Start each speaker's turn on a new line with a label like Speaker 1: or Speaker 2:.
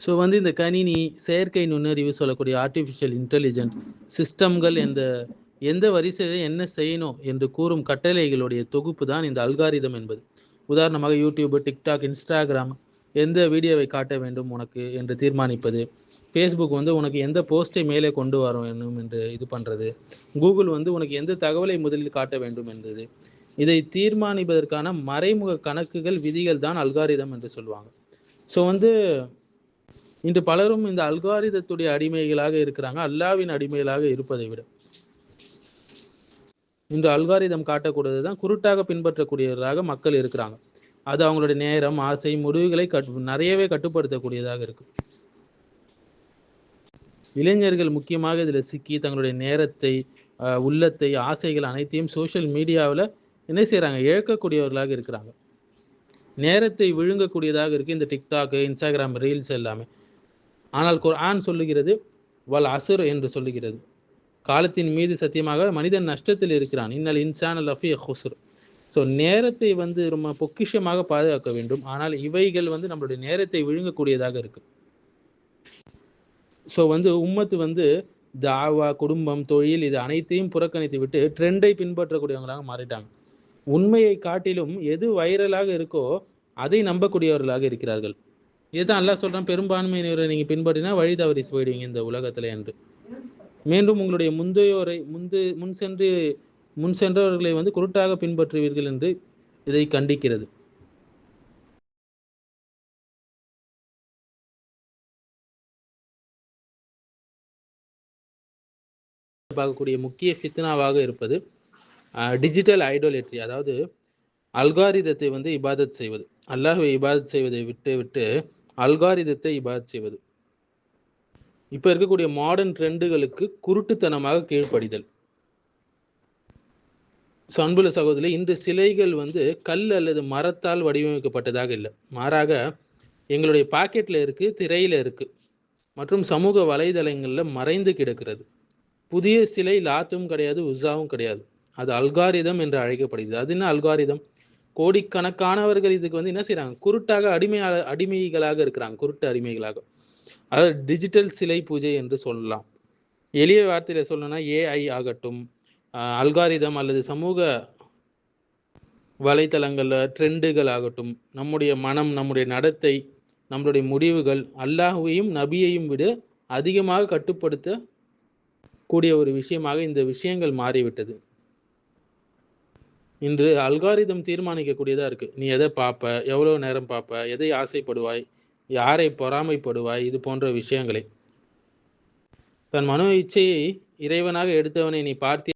Speaker 1: So வந்து இந்த கணினி செயற்கை நுண்ணறிவு சொல்லக்கூடிய ஆர்டிஃபிஷியல் இன்டெலிஜென்ட் சிஸ்டம்கள் எந்த எந்த வரிசையில் என்ன செய்யணும் என்று கூறும் கட்டளைகளுடைய தொகுப்பு தான் இந்த அல்காரிதம் என்பது. உதாரணமாக யூடியூப் டிக்டாக் இன்ஸ்டாகிராம் எந்த வீடியோவை காட்ட வேண்டும் உனக்கு என்று தீர்மானிப்பது. ஃபேஸ்புக் வந்து உனக்கு எந்த போஸ்ட்டை மேலே கொண்டு வர வேண்டும் என்று இது பண்ணுறது கூகுள் வந்து உனக்கு எந்த தகவலை முதலில் காட்ட வேண்டும் என்றது இதை தீர்மானிப்பதற்கான மறைமுக கணக்குகள் விதிகள் தான் அல்காரிதம் என்று சொல்லுவாங்க. ஸோ வந்து இன்று பலரும் இந்த அல்காரிதத்துடைய அடிமைகளாக இருக்கிறாங்க அல்லாவின் அடிமைகளாக இருப்பதை விட. இன்று அல்காரிதம் காட்டக்கூடியது தான் குருட்டாக பின்பற்றக்கூடியவர்களாக மக்கள் இருக்கிறாங்க. அது அவங்களுடைய நேரம் ஆசை முடிவுகளை கட் நிறையவே கட்டுப்படுத்தக்கூடியதாக இருக்கு. இளைஞர்கள் முக்கியமாக இதில் சிக்கி தங்களுடைய நேரத்தை உள்ளத்தை ஆசைகள் அனைத்தையும் சோஷியல் மீடியாவில் என்ன செய்கிறாங்க இழக்கக்கூடியவர்களாக இருக்கிறாங்க. நேரத்தை விழுங்கக்கூடியதாக இருக்குது இந்த டிக்டாக் இன்ஸ்டாகிராம் ரீல்ஸ் எல்லாமே. ஆனால் குர்ஆன் சொல்லுகிறது வல் அசுர் என்று சொல்லுகிறது. காலத்தின் மீது சத்தியமாக மனிதன் நஷ்டத்தில் இருக்கிறான். இன்னல் இன்சான் லஃபி ஹுசுர் ஸோ நேரத்தை வந்து ரொம்ப பொக்கிஷமாக பாதுகாக்க வேண்டும். ஆனால் இவைகள் வந்து நம்மளுடைய நேரத்தை விழுங்கக்கூடியதாக இருக்கு. ஸோ வந்து உம்மத்து வந்து தாவா குடும்பம் தொழில் இது அனைத்தையும் புறக்கணித்து விட்டு ட்ரெண்டை பின்பற்றக்கூடியவங்களாக மாறிட்டாங்க. உண்மையை காட்டிலும் எது வைரலாக இருக்கோ அதை நம்பக்கூடியவர்களாக இருக்கிறார்கள். இதுதான் அல்லா சொல்றான் பெரும்பான்மையினரை நீங்கள் பின்பற்றினா வழி தவறி போயிடுவீங்க இந்த உலகத்துல என்று. மீண்டும் உங்களுடைய முந்தையோரை முந்து முன் சென்று முன் சென்றவர்களை வந்து குருட்டாக பின்பற்றுவீர்கள் என்று இதை கண்டிக்கிறது. பார்க்கக்கூடிய முக்கிய ஃபித்னாவாக இருப்பது டிஜிட்டல் ஐடோலேட்ரி அதாவது அல்காரிதத்தை வந்து இபாதத் செய்வது. அல்லாஹுவை இபாதத் செய்வதை விட்டு விட்டு அல்காரிதத்தை இபாத் செய்வது. இப்போ இருக்கக்கூடிய மாடர்ன் ட்ரெண்டுகளுக்கு குருட்டுத்தனமாக கீழ்ப்படிதல். ஸோ சகோதரி இந்த சிலைகள் வந்து கல் அல்லது மரத்தால் வடிவமைக்கப்பட்டதாக இல்லை. மாறாக எங்களுடைய பாக்கெட்டில் இருக்குது திரையில் இருக்குது மற்றும் சமூக வலைதளங்களில் மறைந்து கிடக்கிறது. புதிய சிலை லாத்தும் கிடையாது உஸாவும் கிடையாது. அது அல்காரிதம் என்று அழைக்கப்படுகிறது. அது என்ன அல்காரிதம்? கோடிக்கணக்கானவர்கள் இதுக்கு வந்து என்ன செய்கிறாங்க குருட்டாக அடிமையாக அடிமைகளாக இருக்கிறாங்க. குருட்டு அடிமைகளாக. அதாவது டிஜிட்டல் சிலை பூஜை என்று சொல்லலாம். எளிய வார்த்தையில் சொல்லணும்னா ஏஐ ஆகட்டும் அல்காரிதம் அல்லது சமூக வலைத்தளங்களில் ட்ரெண்டுகள் ஆகட்டும் நம்முடைய மனம் நம்முடைய நடத்தை நம்மளுடைய முடிவுகள் அல்லாஹுவையும் நபியையும் விட அதிகமாக கட்டுப்படுத்த கூடிய ஒரு விஷயமாக இந்த விஷயங்கள் மாறிவிட்டது. இன்று அல்காரிதம் தீர்மானிக்கக்கூடியதா இருக்கு. நீ எதை பார்ப்ப எவ்வளவு நேரம் பார்ப்ப எதை ஆசைப்படுவாய் யாரை பொறாமைப்படுவாய் இது போன்ற விஷயங்களை. தன் மனோ இச்சையை இறைவனாக எடுத்தவனை நீ பார்த்தி